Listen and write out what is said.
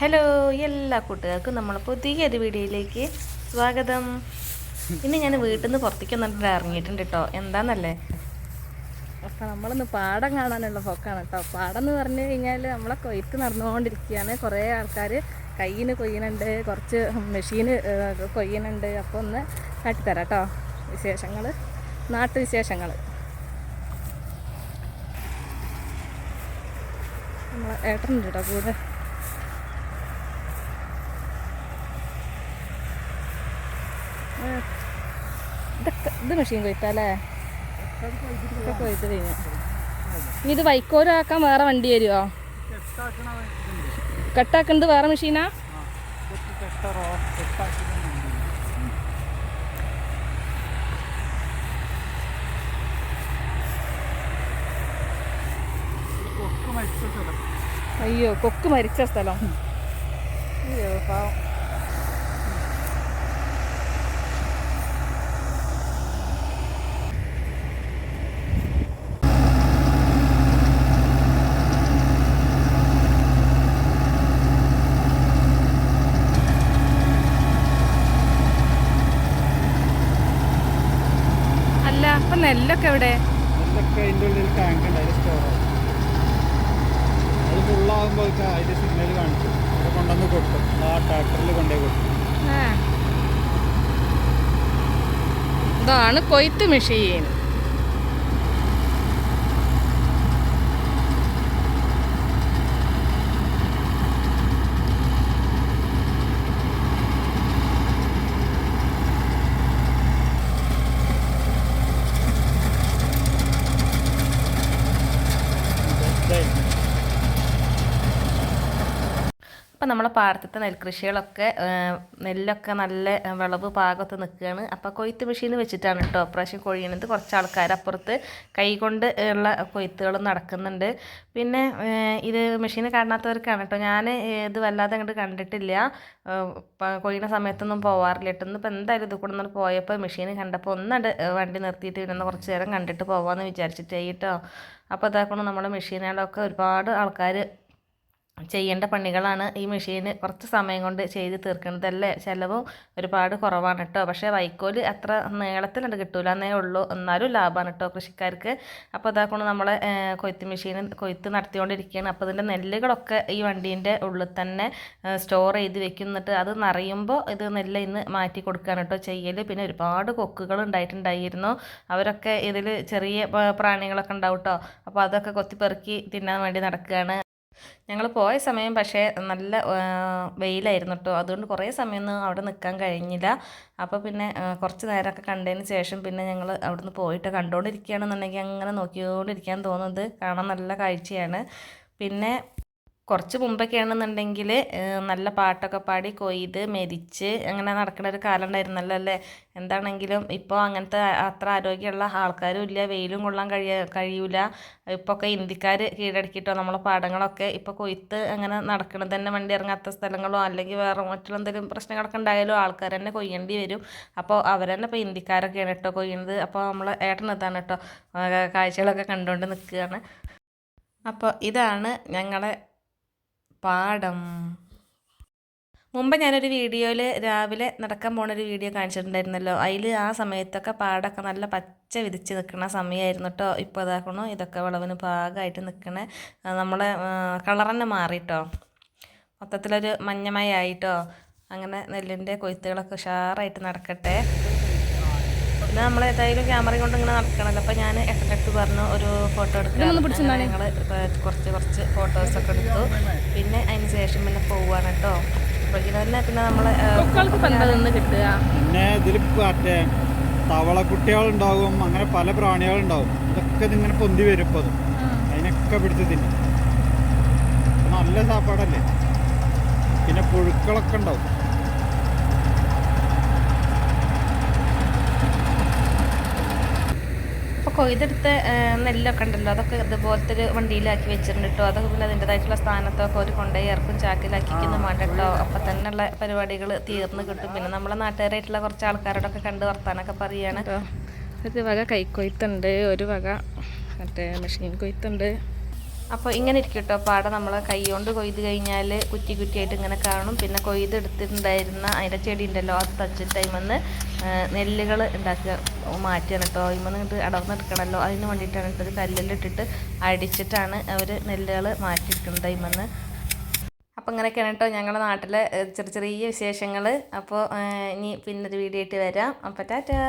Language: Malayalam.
ഹലോ എല്ലാ കൂട്ടുകാർക്കും നമ്മളെ പുതിയൊരു വീഡിയോയിലേക്ക് സ്വാഗതം. ഇന്ന് ഞാൻ വീട്ടിൽ നിന്ന് പുറത്തേക്ക് വന്നിട്ട് ഇറങ്ങിയിട്ടുണ്ട് കേട്ടോ. എന്താന്നല്ലേ? അപ്പം നമ്മളിന്ന് പാടം കാണാനുള്ള പോക്കാണ് കേട്ടോ. പാടം എന്ന് പറഞ്ഞു കഴിഞ്ഞാൽ നമ്മളെ കൊയ്ത്ത് നടന്നുകൊണ്ടിരിക്കുകയാണ്. കുറേ ആൾക്കാർ കയ്യിന് കൊയ്യുന്നുണ്ട് കുറച്ച് മെഷീന് കൊയ്യുന്നുണ്ട് അപ്പോൾ ഒന്ന് കാട്ടിത്തരാം കേട്ടോ. വിശേഷങ്ങൾ നാട്ടുവിശേഷങ്ങൾ ഏട്ടനുണ്ട് കേട്ടോ കൂടെ. ഇതൊക്കെ ഇത് മെഷീൻ കൊയ്ത്താല്ലേ കൊയ്ത്ത് കഴിഞ്ഞു. ഇനി ഇത് വൈക്കോലാക്കാൻ വേറെ വണ്ടി വരുമോ കട്ടാക്കുന്നത് വേറെ മെഷീനാ അയ്യോ കൊക്ക് മരിച്ച സ്ഥലം. അയ്യോ പാവം. അല്ല അപ്പൊ നെല്ലൊക്കെ എവിടെ? അതിലൊക്കെ അതിന്റെ ഉള്ളിൽ ടാങ്ക് ഉണ്ട് അതിൽ സ്റ്റോർ ആവും അത് ഫുള്ളാകുമ്പോൾ അതിന്റെ സിഗ്നൽ കാണിച്ചു. അത് കൊണ്ടുവന്ന് കൊടുക്കും ആ ട്രാക്ടറിൽ കൊണ്ടേ കൊടുക്കും. ഇതാണ് കൊയ്ത്ത് മെഷീൻ അപ്പം നമ്മളെ പാടത്തത്തെ നെൽകൃഷികളൊക്കെ നെല്ലൊക്കെ നല്ല വിളവ് പാകത്ത് നിൽക്കുകയാണ് അപ്പോൾ കൊയ്ത്ത് മെഷീൻ വെച്ചിട്ടാണ് കേട്ടോ പ്രാവശ്യം കൊഴിയണത്. കുറച്ച് ആൾക്കാർ അപ്പുറത്ത് കൈ കൊണ്ട് ഉള്ള കൊയ്ത്തുകൾ നടക്കുന്നുണ്ട്. പിന്നെ ഇത് മെഷീൻ കാണാത്തവർക്കാണ് കേട്ടോ ഞാൻ ഇത് വല്ലാതെ അങ്ങോട്ട് കണ്ടിട്ടില്ല. ആ, സമയത്തൊന്നും പോവാറില്ല. കേട്ടോ ഇന്നിപ്പോൾ എന്തായാലും ഇത് കൂടെ പോയപ്പോൾ മെഷീൻ കണ്ടപ്പോൾ ഒന്നണ്ട് വണ്ടി നിർത്തിയിട്ട് പിന്നെ കുറച്ച് നേരം കണ്ടിട്ട് പോവാമെന്ന് വിചാരിച്ചിട്ടേ കേട്ടോ അപ്പോൾ ഇതാക്കണം നമ്മുടെ മെഷീനുകളൊക്കെ ഒരുപാട് ആൾക്കാർ ചെയ്യേണ്ട പണികളാണ് ഈ മെഷീന് കുറച്ച് സമയം കൊണ്ട് ചെയ്ത് തീർക്കുന്നതല്ലേ? ചിലവും ഒരുപാട് കുറവാണ് കേട്ടോ പക്ഷേ വൈക്കോൽ അത്ര നീളത്തിലുണ്ട് കിട്ടൂല എന്നേ ഉള്ളൂ. എന്നാലും ലാഭമാണ് കേട്ടോ കൃഷിക്കാർക്ക്. അപ്പോൾ അതാക്കൊണ്ട് നമ്മളെ കൊയ്ത്ത് മെഷീൻ കൊയ്ത്ത് നടത്തിക്കൊണ്ടിരിക്കുകയാണ് അപ്പോൾ ഇതിന്റെ നെല്ലുകളൊക്കെ ഈ വണ്ടീന്റെ ഉള്ളിൽ തന്നെ സ്റ്റോർ ചെയ്ത് വെക്കുന്നിട്ട് അത് നിറയുമ്പോൾ ഇത് നെല്ല് ഇന്ന് മാറ്റി കൊടുക്കുകയാണ് കേട്ടോ ചെയ്യൽ പിന്നെ ഒരുപാട് കൊക്കുകൾ ഉണ്ടായിട്ടുണ്ടായിരുന്നു. അവരൊക്കെ ഇതിൽ ചെറിയ പ്രാണികളൊക്കെ ഉണ്ടാവും കേട്ടോ അപ്പോൾ അതൊക്കെ കൊത്തിപ്പെറുക്കി തിന്നാൻ വേണ്ടി നടക്കുകയാണ് ഞങ്ങൾ പോയ സമയം പക്ഷേ നല്ല വെയിലായിരുന്നു കേട്ടോ അതുകൊണ്ട് കുറേ സമയമൊന്നും അവിടെ നിൽക്കാൻ കഴിഞ്ഞില്ല. അപ്പോൾ പിന്നെ കുറച്ച് നേരമൊക്കെ കണ്ടതിന് ശേഷം പിന്നെ ഞങ്ങൾ അവിടുന്ന് പോയിട്ട് കണ്ടുകൊണ്ടിരിക്കുകയാണെന്നുണ്ടെങ്കിൽ അങ്ങനെ നോക്കിക്കൊണ്ടിരിക്കാൻ തോന്നുന്നത് കാണാൻ നല്ല കാഴ്ചയാണ്. പിന്നെ കുറച്ച് മുമ്പൊക്കെ ആണെന്നുണ്ടെങ്കിൽ നല്ല പാട്ടൊക്കെ പാടി കൊയ്ത് മെതിച്ച് അങ്ങനെ നടക്കുന്ന ഒരു കാലം ഉണ്ടായിരുന്നല്ലോ അല്ലേ? എന്താണെങ്കിലും ഇപ്പോൾ അങ്ങനത്തെ അത്ര ആരോഗ്യമുള്ള ആൾക്കാരും ഇല്ല വെയിലും കൊള്ളാൻ കഴിയ കഴിയൂല. ഇപ്പോൾ ഒക്കെ ഇന്ത്യക്കാർ കീഴടക്കിയിട്ടോ നമ്മളെ പാടങ്ങളൊക്കെ ഇപ്പോൾ കൊയ്ത്ത് അങ്ങനെ നടക്കണത് തന്നെ വണ്ടി ഇറങ്ങാത്ത സ്ഥലങ്ങളോ അല്ലെങ്കിൽ വേറെ മറ്റുള്ള എന്തെങ്കിലും പ്രശ്നങ്ങളൊക്കെ ഉണ്ടായാലും ആൾക്കാർ തന്നെ കൊയ്യേണ്ടി വരും. അപ്പോൾ അവർ തന്നെ ഇപ്പോൾ ഇന്ത്യക്കാരൊക്കെയാണ് കേട്ടോ കൊയ്യുന്നത് അപ്പോൾ നമ്മൾ ഏട്ടൻ കേട്ടോ കാഴ്ചകളൊക്കെ കണ്ടുകൊണ്ട് നിൽക്കുകയാണ്. അപ്പോൾ ഇതാണ് ഞങ്ങളെ പാടം മുമ്പ് ഞാനൊരു വീഡിയോയിൽ രാവിലെ നടക്കാൻ പോണൊരു വീഡിയോ കാണിച്ചിട്ടുണ്ടായിരുന്നല്ലോ. അതിൽ ആ സമയത്തൊക്കെ പാടൊക്കെ നല്ല പച്ച വിരിച്ച് നിൽക്കുന്ന സമയമായിരുന്നു കേട്ടോ ഇപ്പോൾ ഇതാക്കണു ഇതൊക്കെ വിളവിന് പാകമായിട്ട് നിൽക്കണ നമ്മളെ കളർ തന്നെ മാറിയിട്ടോ മൊത്തത്തിലൊരു മഞ്ഞമയായിട്ടോ അങ്ങനെ നെല്ലിന്റെ കൊയ്ത്തുകളൊക്കെ ഉഷാറായിട്ട് നടക്കട്ടെ. പിന്നെ നമ്മൾ ഏതായാലും ക്യാമറ കൊണ്ട് ഇങ്ങനെ നടക്കണല്ലോ. അപ്പോൾ ഞാൻ എഫക്ട് പറഞ്ഞു ഒരു ഫോട്ടോ എടുക്കാം ഞങ്ങൾ കുറച്ച് കുറച്ച് ഫോട്ടോസൊക്കെ എടുത്തു. പിന്നെ അതിന് ശേഷം പിന്നെ പോവുകയാണ് കേട്ടോ പിന്നെ നമ്മൾ കിട്ടുക? പിന്നെ ഇതിൽ മറ്റേ തവളക്കുട്ടികളുണ്ടാവും അങ്ങനെ പല പ്രാണികളുണ്ടാവും. ഇതൊക്കെ ഇങ്ങനെ പൊന്തി വരും ഇപ്പോൾ അത് അതിനൊക്കെ പിടിച്ച് തിന്നും. നല്ല സാപ്പാടല്ലേ? പിന്നെ പുഴുക്കളൊക്കെ ഉണ്ടാവും. കൊയ്തെടുത്ത നെല്ലൊക്കെ ഉണ്ടല്ലോ അതൊക്കെ ഇതുപോലത്തെ ഒരു വണ്ടിയിലാക്കി വെച്ചിട്ടുണ്ട് കേട്ടോ അതൊക്കെ പിന്നെ അതിന്റെതായിട്ടുള്ള സ്ഥാനത്തൊക്കെ ഒരു കൊണ്ടുപോയി ഇറക്കും ചാക്കിലാക്കിക്കുന്നു വേണ്ട കേട്ടോ അപ്പം തന്നെയുള്ള പരിപാടികൾ തീർന്നു കിട്ടും. പിന്നെ നമ്മളെ നാട്ടുകാരായിട്ടുള്ള കുറച്ച് ആൾക്കാരോടൊക്കെ കണ്ട് വർത്താനൊക്കെ പറയുകയാണ് ഒരു വക കൈക്കൊയ്ത്തുണ്ട് ഒരു വക മറ്റേ മെഷീൻ കൊയ്ത്തുണ്ട്. അപ്പോൾ ഇങ്ങനെ ഇരിക്കും കേട്ടോ പാട നമ്മൾ കൈ കൊണ്ട് കൊയ്ത് കഴിഞ്ഞാൽ കുറ്റി കുറ്റിയായിട്ട് ഇങ്ങനെ കാണും. പിന്നെ കൊയ്തെടുത്തിട്ടുണ്ടായിരുന്ന അതിന്റെ ചെടി ഉണ്ടല്ലോ അത് തച്ചിട്ട് വന്ന് നെല്ലുകൾ ഉണ്ടാക്കുക. മാറ്റുകയാണ് കേട്ടോ അതിമെന്ന് ഇങ്ങോട്ട് അടർന്നെടുക്കണമല്ലോ അതിന് വേണ്ടിയിട്ടാണ് ഇട്ടത്. കല്ലിലിട്ടിട്ട് അടിച്ചിട്ടാണ് അവർ നെല്ലുകൾ മാറ്റിയിരിക്കുന്നത് ഇമ്മന്ന് അപ്പോൾ ഇങ്ങനെയൊക്കെയാണ് കേട്ടോ ഞങ്ങളുടെ നാട്ടിലെ ചെറിയ ചെറിയ വിശേഷങ്ങൾ അപ്പോൾ ഇനി പിന്നൊരു വീഡിയോ ആയിട്ട് വരാം. അപ്പോൾ ടാറ്റാ!